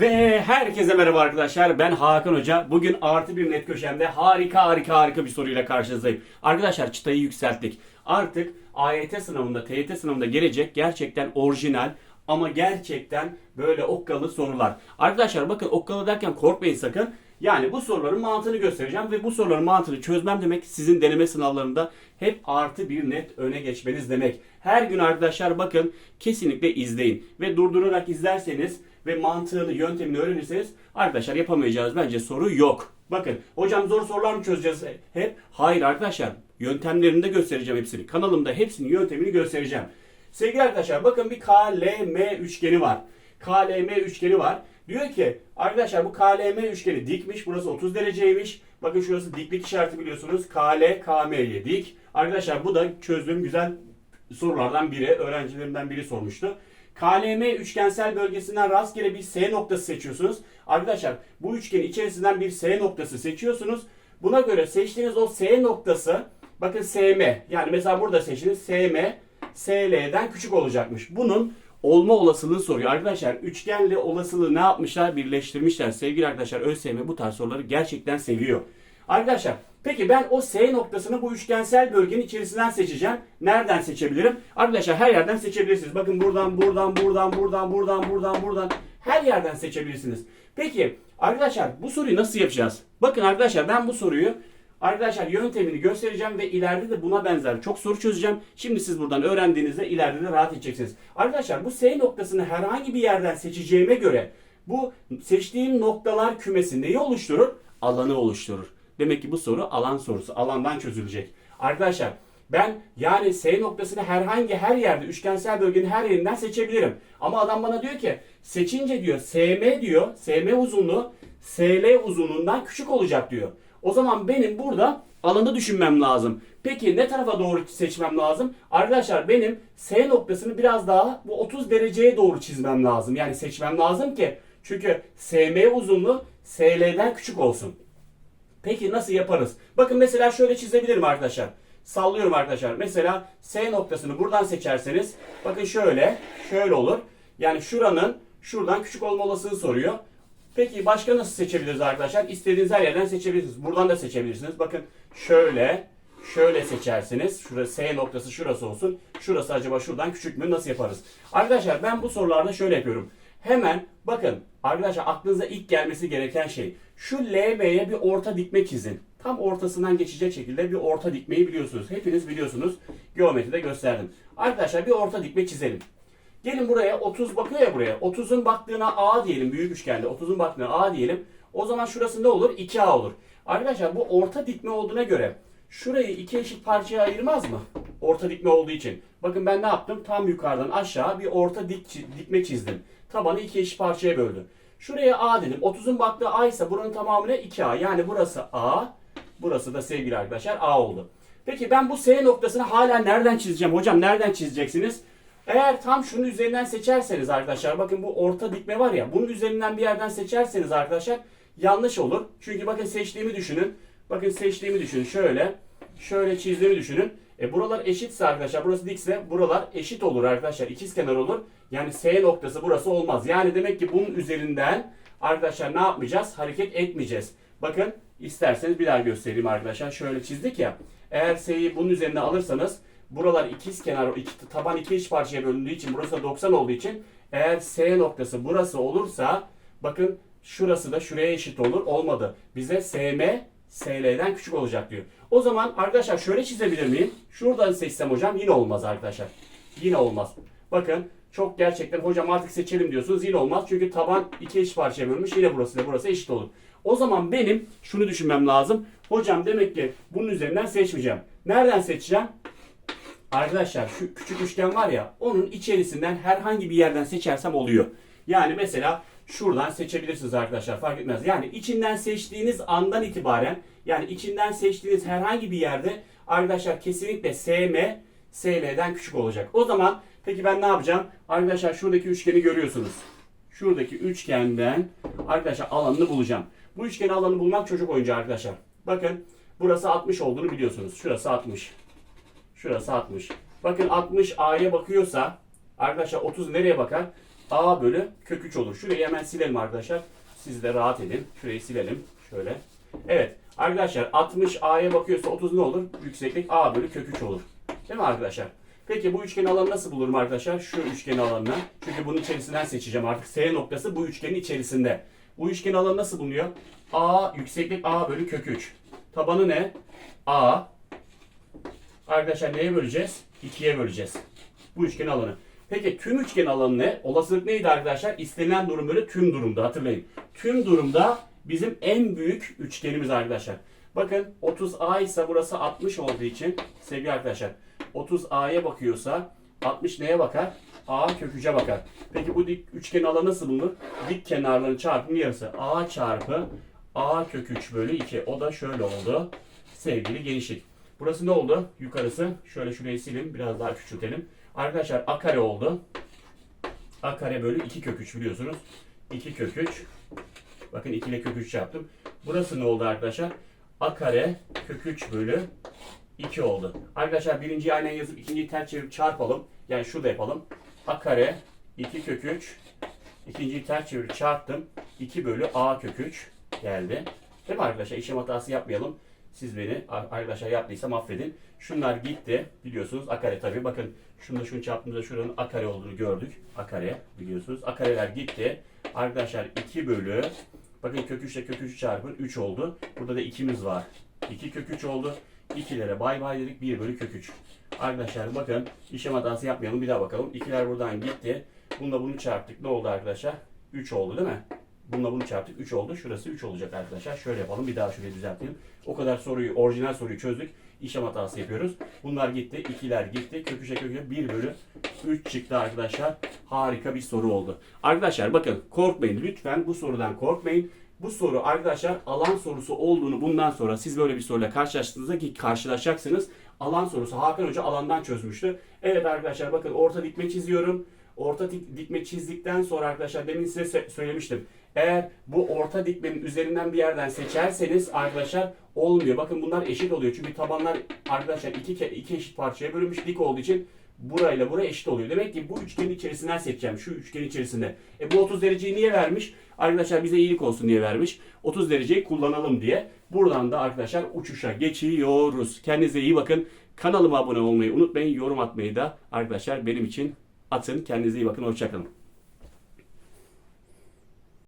Ve herkese merhaba arkadaşlar. Ben Hakan Hoca. Bugün artı bir net köşemde harika harika harika bir soruyla karşınızdayım. Arkadaşlar çıtayı yükselttik. Artık AYT sınavında, TYT sınavında gelecek gerçekten orijinal ama gerçekten böyle okkalı sorular. Arkadaşlar bakın okkalı derken korkmayın sakın. Yani bu soruların mantığını göstereceğim ve bu soruların mantığını çözmem demek sizin deneme sınavlarında hep artı bir net öne geçmeniz demek. Her gün arkadaşlar bakın kesinlikle izleyin ve durdurarak izlerseniz ve mantığını, yöntemini öğrenirseniz arkadaşlar yapamayacağınız bence soru yok. Bakın hocam zor sorular mı çözeceğiz hep? Hayır arkadaşlar yöntemlerini de göstereceğim hepsini. Kanalımda hepsinin yöntemini göstereceğim. Sevgili arkadaşlar bakın bir KLM üçgeni var. KLM üçgeni var. Diyor ki arkadaşlar bu KLM üçgeni dikmiş. Burası 30 dereceymiş. Bakın şurası diklik işareti biliyorsunuz. KL KM'ye dik. Arkadaşlar bu da çözdüğüm güzel sorulardan biri. Öğrencilerimden biri sormuştu. KLM üçgensel bölgesinden rastgele bir S noktası seçiyorsunuz. Arkadaşlar bu üçgenin içerisinden bir S noktası seçiyorsunuz. Buna göre seçtiğiniz o S noktası bakın SM yani mesela burada seçtiğiniz SM SL'den küçük olacakmış. Bunun olma olasılığını soruyor. Arkadaşlar üçgenle olasılığı ne yapmışlar? Birleştirmişler. Sevgili arkadaşlar ÖSYM bu tarz soruları gerçekten seviyor. Arkadaşlar peki ben o S noktasını bu üçgensel bölgenin içerisinden seçeceğim. Nereden seçebilirim? Arkadaşlar her yerden seçebilirsiniz. Bakın buradan, buradan, buradan, buradan, buradan, buradan, buradan her yerden seçebilirsiniz. Peki arkadaşlar bu soruyu nasıl yapacağız? Bakın arkadaşlar ben bu soruyu Arkadaşlar yöntemini göstereceğim ve ileride de buna benzer çok soru çözeceğim. Şimdi siz buradan öğrendiğinizde ileride de rahat edeceksiniz. Arkadaşlar bu S noktasını herhangi bir yerden seçeceğime göre bu seçtiğim noktalar kümesi neyi oluşturur? Alanı oluşturur. Demek ki bu soru alan sorusu. Alandan çözülecek. Arkadaşlar ben yani S noktasını herhangi her yerde üçgensel bölgenin her yerinden seçebilirim. Ama adam bana diyor ki seçince diyor SM diyor SM uzunluğu SL uzunluğundan küçük olacak diyor. O zaman benim burada alanı düşünmem lazım. Peki ne tarafa doğru seçmem lazım? Arkadaşlar benim S noktasını biraz daha bu 30 dereceye doğru çizmem lazım. Yani seçmem lazım ki çünkü SM uzunluğu SL'den küçük olsun. Peki nasıl yaparız? Bakın mesela şöyle çizebilirim arkadaşlar. Sallıyorum arkadaşlar. Mesela S noktasını buradan seçerseniz bakın şöyle, şöyle olur. Yani şuranın şuradan küçük olma olasılığı soruyor. Peki başka nasıl seçebiliriz arkadaşlar? İstediğiniz her yerden seçebilirsiniz. Buradan da seçebilirsiniz. Bakın şöyle, şöyle seçersiniz. Şurası S noktası şurası olsun. Şurası acaba şuradan küçük mü? Nasıl yaparız? Arkadaşlar ben bu sorularda şöyle yapıyorum. Hemen bakın arkadaşlar aklınıza ilk gelmesi gereken şey. Şu LB'ye bir orta dikme çizin. Tam ortasından geçecek şekilde bir orta dikmeyi biliyorsunuz. Hepiniz biliyorsunuz. Geometride gösterdim. Arkadaşlar bir orta dikme çizelim. Gelin buraya 30 bakıyor ya buraya. 30'un baktığına A diyelim büyük üçgende. 30'un baktığına A diyelim. O zaman şurası ne olur? 2A olur. Arkadaşlar bu orta dikme olduğuna göre şurayı iki eşit parçaya ayırmaz mı? Orta dikme olduğu için. Bakın ben ne yaptım? Tam yukarıdan aşağı bir orta dik, dikme çizdim. Tabanı iki eşit parçaya böldüm. Şuraya A dedim. 30'un baktığı A ise buranın tamamına 2A. Yani burası A. Burası da sevgili arkadaşlar A oldu. Peki ben bu S noktasını hala nereden çizeceğim? Hocam nereden çizeceksiniz? Eğer tam şunun üzerinden seçerseniz arkadaşlar bakın bu orta dikme var ya bunun üzerinden bir yerden seçerseniz arkadaşlar yanlış olur. Çünkü bakın seçtiğimi düşünün. Bakın seçtiğimi düşünün şöyle. Şöyle çizdiğimi düşünün. E buralar eşitse arkadaşlar burası dikse buralar eşit olur arkadaşlar. İkiz kenar olur. Yani S noktası burası olmaz. Yani demek ki bunun üzerinden arkadaşlar ne yapmayacağız? Hareket etmeyeceğiz. Bakın isterseniz bir daha göstereyim arkadaşlar. Şöyle çizdik ya. Eğer S'yi bunun üzerine alırsanız buralar ikiz kenar, iki, taban iki eş parçaya bölündüğü için burası da 90 olduğu için eğer S noktası burası olursa bakın şurası da şuraya eşit olur. Olmadı. Bize SM SL'den küçük olacak diyor. O zaman arkadaşlar şöyle çizebilir miyim? Şuradan seçsem hocam yine olmaz arkadaşlar. Yine olmaz. Bakın çok gerçekten hocam artık seçelim diyorsunuz yine olmaz. Çünkü taban iki eş parçaya bölünmüş. Yine burası da burası eşit olur. O zaman benim şunu düşünmem lazım. Hocam demek ki bunun üzerinden seçmeyeceğim. Nereden seçeceğim? Arkadaşlar şu küçük üçgen var ya onun içerisinden herhangi bir yerden seçersem oluyor. Yani mesela şuradan seçebilirsiniz arkadaşlar fark etmez. Yani içinden seçtiğiniz andan itibaren yani içinden seçtiğiniz herhangi bir yerde arkadaşlar kesinlikle SM SL'den küçük olacak. O zaman peki ben ne yapacağım? Arkadaşlar şuradaki üçgeni görüyorsunuz. Şuradaki üçgenden arkadaşlar alanını bulacağım. Bu üçgenin alanını bulmak çocuk oyuncağı arkadaşlar. Bakın burası 60 olduğunu biliyorsunuz. Şurası 60. Şurası 60. Bakın 60 A'ya bakıyorsa arkadaşlar 30 nereye bakar? A bölü kök 3 olur. Şurayı hemen silelim arkadaşlar. Siz de rahat edin. Şurayı silelim. Şöyle. Evet. Arkadaşlar 60 A'ya bakıyorsa 30 ne olur? Yükseklik A bölü kök 3 olur. Değil mi arkadaşlar? Peki bu üçgenin alanı nasıl bulurum arkadaşlar? Şu üçgenin alanını. Çünkü bunun içerisinden seçeceğim artık. S noktası bu üçgenin içerisinde. Bu üçgenin alanı nasıl bulunuyor? A yükseklik A bölü kök 3. Tabanı ne? A. Arkadaşlar neye böleceğiz? 2'ye böleceğiz. Bu üçgenin alanı. Peki tüm üçgen alanı ne? Olasılık neydi arkadaşlar? İstenilen durum böyle tüm durumda hatırlayın. Tüm durumda bizim en büyük üçgenimiz arkadaşlar. Bakın 30A ise burası 60 olduğu için sevgili arkadaşlar 30A'ya bakıyorsa 60 neye bakar? A kök 3'e bakar. Peki bu dik üçgen alanı nasıl bulunur? Dik kenarların çarpımı yarısı. A çarpı A kök 3 bölü 2. O da şöyle oldu. Sevgili genişlik. Burası ne oldu? Yukarısı. Şöyle şurayı silin. Biraz daha küçültelim. Arkadaşlar A kare oldu. A kare bölü 2 kök 3 biliyorsunuz. 2 kök 3. Bakın 2 ile kök 3 yaptım. Burası ne oldu arkadaşlar? A kare kök 3 bölü 2 oldu. Arkadaşlar birinciyi aynen yazıp ikinciyi ters çevirip çarpalım. Yani şurada yapalım. A kare 2 kök 3. İkinciyi ters çevirip çarptım. 2 bölü A kök 3 geldi. Değil mi arkadaşlar? İşlem hatası yapmayalım. Siz beni arkadaşlar yaptıysam affedin. Şunlar gitti. Biliyorsunuz a kare tabii. Bakın şunu şunu çarptığımızda şuranın a kare olduğunu gördük. A kare biliyorsunuz. A kareler gitti. Arkadaşlar 2 bölü bakın kök 3 ile kök 3 çarpın 3 oldu. Burada da 2'miz var. 2 kök 3 oldu. 2'lere bay bay dedik 1 bölü kök 3. Arkadaşlar bakın işlem hatası yapmayalım. Bir daha bakalım. 2'ler buradan gitti. Bununla bunu çarptık. Ne oldu arkadaşlar? 3 oldu değil mi? Bununla bunu çarptık 3 oldu. Şurası 3 olacak arkadaşlar. Şöyle yapalım. Bir daha şurayı düzeltelim. O kadar soruyu, orijinal soruyu çözdük. İşlem hatası yapıyoruz. Bunlar gitti. 2'ler gitti. Köküşe köküşe 1 bölü 3 çıktı arkadaşlar. Harika bir soru oldu. Arkadaşlar bakın korkmayın. Lütfen bu sorudan korkmayın. Bu soru arkadaşlar alan sorusu olduğunu bundan sonra siz böyle bir soruyla karşılaştığınızda ki karşılaşacaksınız. Alan sorusu Hakan Hoca alandan çözmüştü. Evet arkadaşlar bakın orta dikme çiziyorum. Orta dik- dikme çizdikten sonra arkadaşlar demin size söylemiştim. Eğer bu orta dikmenin üzerinden bir yerden seçerseniz arkadaşlar olmuyor. Bakın bunlar eşit oluyor. Çünkü tabanlar arkadaşlar iki, iki eşit parçaya bölünmüş dik olduğu için burayla buraya eşit oluyor. Demek ki bu üçgenin içerisinden seçeceğim. Şu üçgen içerisinde. E bu 30 dereceyi niye vermiş? Arkadaşlar bize iyilik olsun diye vermiş. 30 dereceyi kullanalım diye. Buradan da arkadaşlar uçuşa geçiyoruz. Kendinize iyi bakın. Kanalıma abone olmayı unutmayın. Yorum atmayı da arkadaşlar benim için atın. Kendinize iyi bakın. Hoşçakalın.